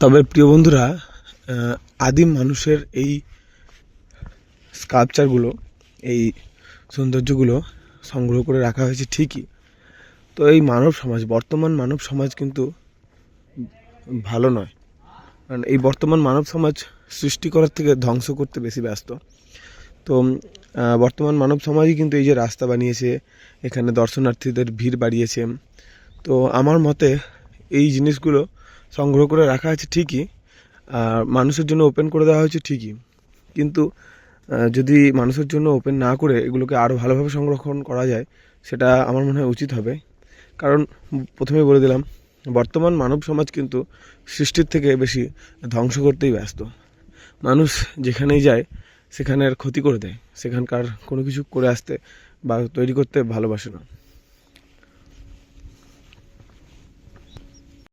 তবে প্রিয় বন্ধুরা আদিম মানুষের এই স্কাল্পচারগুলো এই সৌন্দর্যগুলো সংগ্রহ করে রাখা হয়েছে ঠিকই। তো এই মানব সমাজ, বর্তমান মানব সমাজ কিন্তু ভালো নয়। কারণ এই বর্তমান মানব সমাজ সৃষ্টি করার থেকে ধ্বংস করতে বেশি ব্যস্ত। তো বর্তমান মানব সমাজই কিন্তু এই যে রাস্তা বানিয়েছে, এখানে দর্শনার্থীদের ভিড় বাড়িয়েছে। তো আমার মতে এই জিনিসগুলো সংগ্রহ করে রাখা আছে ঠিকই, আর মানুষের জন্য ওপেন করে দেওয়া হয়েছে ঠিকই। কিন্তু যদি মানুষের জন্য ওপেন না করে এগুলোকে আরও ভালোভাবে সংরক্ষণ করা যায়, সেটা আমার মনে হয় উচিত হবে। কারণ প্রথমে বলে দিলাম, বর্তমান মানব সমাজ কিন্তু সৃষ্টির থেকে বেশি ধ্বংস করতেই ব্যস্ত। মানুষ যেখানেই যায় সেখানের ক্ষতি করে দেয়। সেখানকার কোনো কিছু করে আসতে বা তৈরি করতে ভালোবাসে না।